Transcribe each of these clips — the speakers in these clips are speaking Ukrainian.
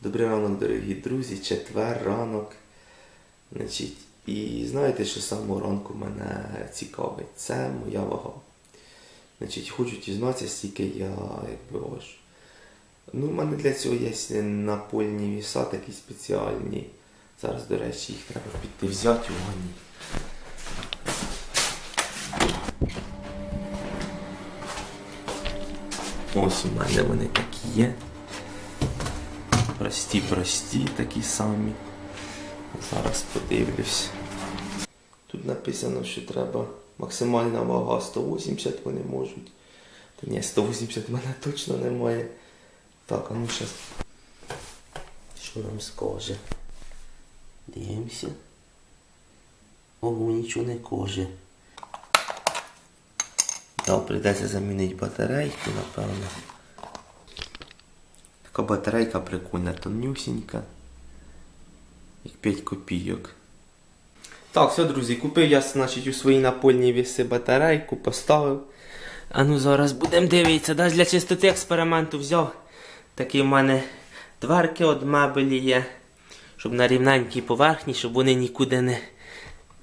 Добрий ранок, дорогі друзі, четвер ранок. Значить, і знаєте, що з самого ранку мене цікавить? Це моя вага. Значить, хочу дізнатися, скільки я якби важу. Ну, в мене для цього є напольні віса такі спеціальні. Зараз, до речі, їх треба піти взяти у ванні. Ось у мене вони такі є. Прості, прості такі самі. Зараз подивлюсь. Тут написано, що треба максимальна вага 180 вони можуть. Та ні, 180 в мене точно немає. Так, а ну щас. Що нам скаже? Дивимося. Ого, нічого не каже. Да, прийдеться замінити батарейку, напевно. Така батарейка прикольна, тонюсінька. Як 5 копійок. Так, все, друзі, купив я, значить, у свої напольні віси батарейку, поставив. А ну зараз будемо дивитися. Навіть для чистоти експерименту взяв. Такі в мене дверки від мебелі є. Щоб на рівненькій поверхні, щоб вони нікуди не,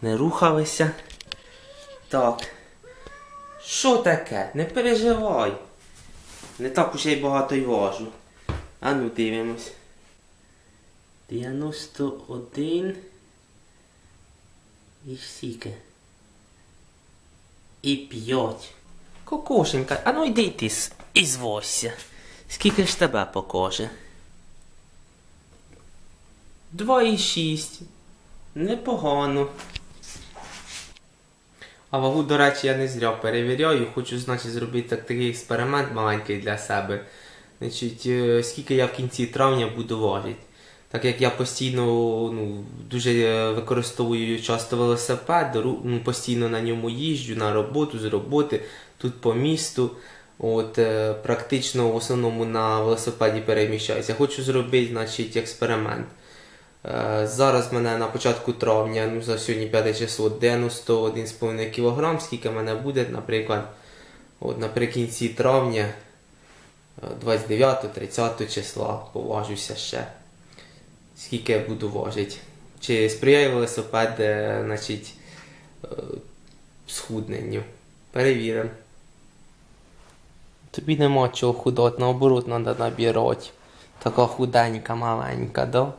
не рухалися. Так. Що таке? Не переживай. Не так уж я й багато й важу. А ну дивимось. 91. І скільки? І 5. Кокошенька, а ну йди ти із восся. Скільки ж тебе покаже? 2,6. Непогано. А вагу, до речі, я не зря перевіряю. Хочу, значить, зробити такий експеримент маленький для себе. Значить, е, скільки я в кінці травня буду важити. Так як я постійно ну, дуже е, використовую часто велосипед, ну, постійно на ньому їжджу на роботу, з роботи, тут по місту. От, е, практично в основному на велосипеді переміщаюся. Хочу зробити значить, експеримент. Зараз мене на початку травня, ну за сьогодні 5 число, 91,5 кг, скільки мене буде, наприклад, от наприкінці травня, 29-30 числа поважуся ще. Скільки я буду важити. Чи сприяє велосипед, значить, е, схудненню. Перевіримо. Тобі нема чого худати, наоборот, треба набирати. Така худенька, маленька, да?